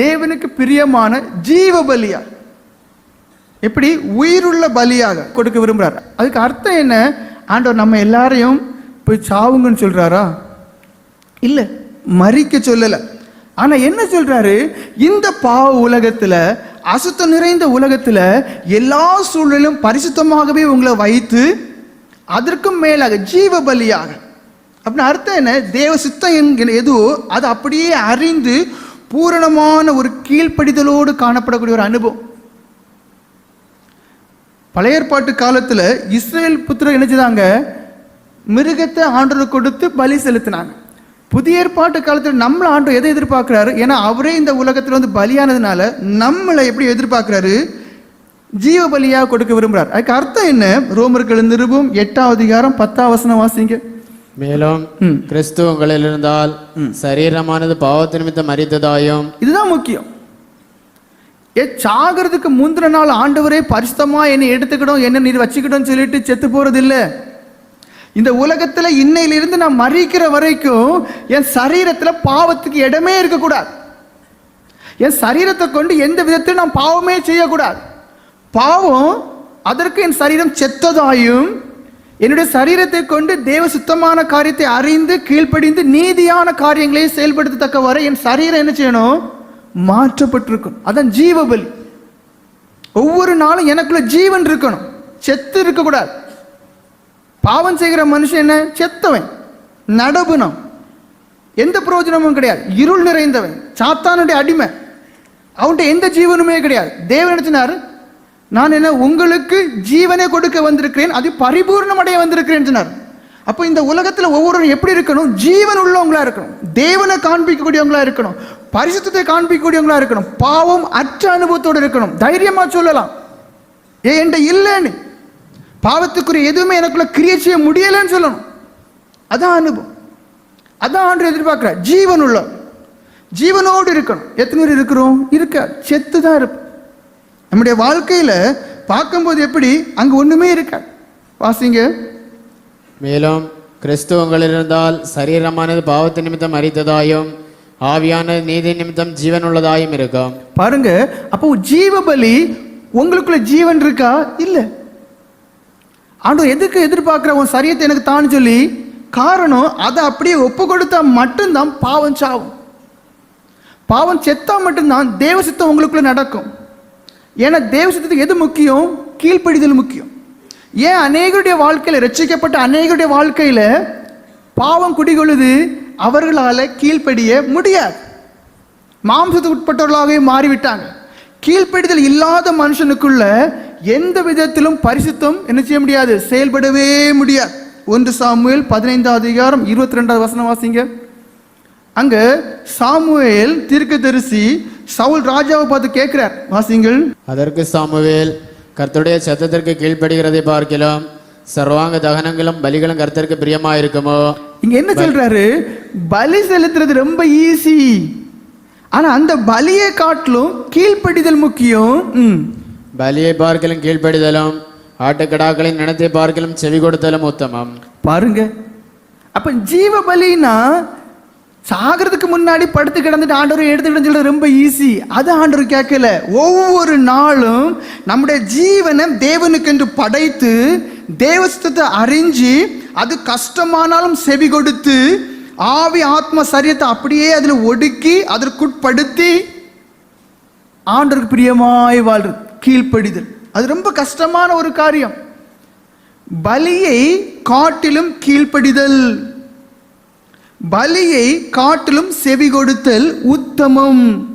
தேவனுக்கு பிரியமான ஜீவ பலியா எப்படி? உயிருள்ள பலியாக கொடுக்க விரும்புகிறார் அதுக்கு அர்த்தம் என்ன? ஆண்டவர் நம்ம எல்லாரையும் போய் சாவுங்கன்னு சொல்கிறாரா இல்லை மறிக்க சொல்லலை. ஆனால் என்ன சொல்கிறாரு இந்த பாவ உலகத்தில் அசுத்தம் நிறைந்த உலகத்தில் எல்லா சூழலும் பரிசுத்தமாகவே உங்களை வைத்து அதற்கும் மேலாக ஜீவ பலியாக அப்படின்னு அர்த்தம் என்ன? தேவ சித்தம் என்கிற எதுவோ அது அப்படியே அறிந்து பூரணமான ஒரு கீழ்ப்படிதலோடு காணப்படக்கூடிய ஒரு அனுபவம். பழைய ஏற்பாட்டு காலத்தில் இஸ்ரேல் புத்திரர் என்ன மிருகத்தை ஆண்டவர் கொடுத்து பலி செலுத்தினாங்க. புதிய ஏற்பாட்டு காலத்தில் நம்மளை ஆண்டு எதை எதிர்பார்க்கிறாரு? ஏன்னா அவரே இந்த உலகத்தில் வந்து பலியானதுனால நம்மளை எப்படி எதிர்பார்க்கிறாரு? ஜீவ பலியாக கொடுக்க விரும்புகிறார் அதுக்கு அர்த்தம் என்ன? ரோமர்கள் நிருபம் எட்டாவது அதிகாரம் பத்தாம் வசனம் வாசிங்க. மேலும் ம். கிறிஸ்து உங்களில் இருந்தால் சரீரமானது பாவத்து நிமித்தம் மறித்ததாயும் இதுதான் முக்கியம். ஏ சாகிறதுக்கு முந்தின நாள் ஆண்டவரே பரிசுத்தமா என்னை எடுத்துக்கிடும் என்ன நீர் வச்சுக்கிடும் சொல்லிட்டு செத்து போறது இல்ல இந்த உலகத்துல இன்னையிலிருந்து நான் மறிக்கிற வரைக்கும் என் சரீரத்துல பாவத்துக்கு இடமே இருக்கக்கூடாது. என் சரீரத்தை கொண்டு எந்த விதத்திலும் நான் பாவமே செய்யக்கூடாது. பாவம் அதற்கு என் சரீரம் செத்ததாயும் என்னுடைய சரீரத்தை கொண்டு தேவ சுத்தமான காரியத்தை அறிந்து கீழ்ப்படிந்து நீதியான காரியங்களை செயல்படுத்தத்தக்க வரை என் சரீரம் என்ன செய்யணும்? மாற்றப்பட்டிருக்கும். அதான் ஜீவபலி ஒவ்வொரு நாளும் எனக்குள்ள ஜீவன் இருக்கணும். செத்து இருக்கக்கூடாது. பாவம் செய்கிற மனுஷன் என்ன? செத்தவன். நடபுனம் எந்த பிரயோஜனமும் கிடையாது. இருள் நிறைந்தவன். சாத்தானுடைய அடிமை. அவன்கிட்ட எந்த ஜீவனுமே கிடையாது. தேவன் நினைச்சினாரு நான் என்ன உங்களுக்கு ஜீவனை கொடுக்க வந்திருக்கிறேன் அது பரிபூர்ணம் அடைய வந்திருக்கிறேன் சொன்னார். அப்போ இந்த உலகத்தில் ஒவ்வொருவரும் எப்படி இருக்கணும்? ஜீவன் உள்ளவங்களா இருக்கணும். தேவனை காண்பிக்கக்கூடியவங்களா இருக்கணும். பரிசுத்தத்தை காண்பிக்கக்கூடியவங்களா இருக்கணும். பாவம் அற்ற அனுபவத்தோடு இருக்கணும். தைரியமா சொல்லலாம். ஏ என்கிட்ட இல்லைன்னு. பாவத்துக்குரிய எதுவுமே எனக்குள்ள கிரியை செய்ய முடியலைன்னு சொல்லணும். அதான் அனுபவம். அதான் ஆண்டு எதிர்பார்க்குற ஜீவன் உள்ள ஜீவனோடு இருக்கணும். எத்தனை பேர் இருக்கிறோம்? இருக்க. செத்து தான் இருப்போம். நம்முடைய வாழ்க்கையில பார்க்கும்போது எப்படி அங்க ஒண்ணுமே இருக்காது. வாசிங்க. மேலும் கிறிஸ்து இருந்தால் சரீரமானது பாவத்து நிமித்தம் மறித்ததாயும் ஆவியானது நீதி நிமித்தம் ஜீவன் உள்ளதாயும் இருக்கும். பாருங்க அப்போ ஜீவ பலி உங்களுக்குள்ள ஜீவன் இருக்கா? இல்ல. ஆண்டவர் எதுக்கு எதிர்பார்க்கிற உன் சரியத்தை எனக்கு தான் சொல்லி காரணம் அதை அப்படியே ஒப்பு கொடுத்தா மட்டும்தான் பாவம் சாவும். பாவம் செத்தா மட்டும்தான் தேவ சித்தம் உங்களுக்குள்ள நடக்கும். ஏன்னா தேவ சித்தத்துக்கு எது முக்கியம்? கீழ்ப்படிதல் முக்கியம். ஏன் அநேகருடைய வாழ்க்கையில் ரட்சிக்கப்பட்ட அநேகருடைய வாழ்க்கையில் பாவம் குடிகொள்ளுது அவர்களால் கீழ்ப்படிய முடியாது. மாம்சத்துக்கு உட்பட்டவர்களாகவே மாறிவிட்டாங்க. கீழ்ப்படிதல் இல்லாத மனுஷனுக்குள்ள எந்த விதத்திலும் பரிசுத்தம் என்ன செய்ய முடியாது? செயல்படவே முடியாது. ஒன்று சாமுவேல் பதினைந்தாவது அதிகாரம் இருபத்தி ரெண்டாவது வசனம் வாசிங்க. அங்கே சாமுவேல் தீர்க்கதரிசி சவுல் ராஜாவை பார்த்து கேட்கிறார் வாசிங்கள் அதற்கு சாமுவேல் கர்த்தருடைய சத்தத்திற்கு கீழ்ப்படுகிறதை பார்க்கலாம் சர்வாங்க தகனங்களும் பலிகளும் கர்த்தருக்கு பிரியமாயிருக்குமோ? இங்க என்ன சொல்றாரு? பலி செலுத்துறது ரொம்ப ஈஸி ஆனா அந்த பலியை காட்டிலும் கீழ்ப்படிதல் முக்கியம். பலியை பார்க்கலும் கீழ்ப்படிதலும் ஆட்டுக்கடாக்களின் நினத்தை பார்க்கலும் செவி கொடுத்தலும் உத்தமம். பாருங்க. அப்ப ஜீவ பலினா சாகிறதுக்கு முன்னாடி படுத்து கிடந்துட்டு ஆண்டவர் எடுத்துக்கிட்டு சொல்றது ரொம்ப ஈஸி அது ஆண்டவர் கேட்கல. ஒவ்வொரு நாளும் நம்முடைய ஜீவனை தேவனுக்கென்று படைத்து தேவஸ்தத்தை அறிஞ்சு அது கஷ்டமானாலும் செவி கொடுத்து ஆவி ஆத்ம சரியத்தை அப்படியே அதில் ஒடுக்கி அதற்குட்படுத்தி ஆண்டருக்கு பிரியமாய் வாழ்றது கீழ்ப்படிதல். அது ரொம்ப கஷ்டமான ஒரு காரியம். பலியை காட்டிலும் கீழ்ப்படிதல். பலியை காட்டிலும் செவி கொடுத்தல் உத்தமம்.